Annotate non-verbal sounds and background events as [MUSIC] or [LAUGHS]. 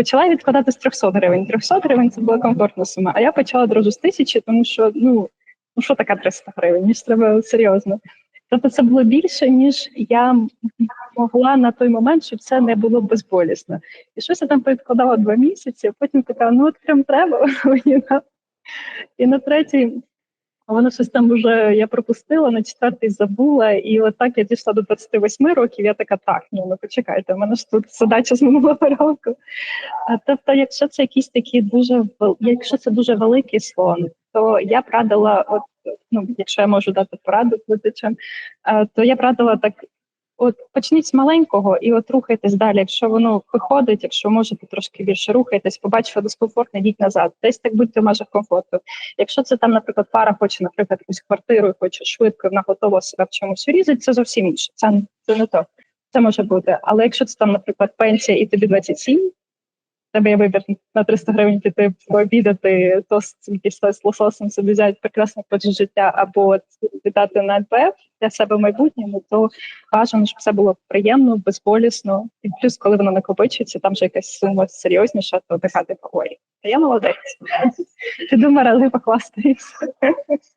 почала відкладати з 300 гривень. 300 гривень це була комфортна сума. А я почала одразу з тисячі, тому що ну, ну що таке 300 гривень? Мені ж треба серйозно. Тобто це було більше, ніж я могла на той момент, щоб це не було безболісно. І щось я там відкладала два місяці, а потім така, ну от прям треба [LAUGHS] мені. І на третій воно щось там вже я пропустила, на четвертий забула, і от так я дійшла до 28 років. Я така, так, ні, ну почекайте, у мене ж тут задача з минулого року. А тобто, якщо це якісь такі дуже якщо це дуже великий слон, то я б радила, от ну, якщо я можу дати пораду глядачам, е, то я б радила так. От почніть з маленького і от рухайтесь далі. Якщо воно виходить, якщо можете трошки більше рухайтесь, побачите дискомфорт, йдіть назад. Десь так будьте в межах комфорту. Якщо це там, наприклад, пара хоче, наприклад, якусь квартиру і хоче швидко, вона готова себе в чомусь урізати, це зовсім інше. Це, це не то. Це може бути. Але якщо це там, наприклад, пенсія і тобі 27, в тебе є вибір на 300 гривень піти пообідати, тост тост з лососем собі взяти прекрасне почуття життя або віддати на НПФ для себе в майбутньому, то бажано, щоб все було приємно, безболісно. І плюс, коли воно накопичується, там вже якась сума серйозніша, то така типу, ой, та я молодець. Ти думав, але покласти.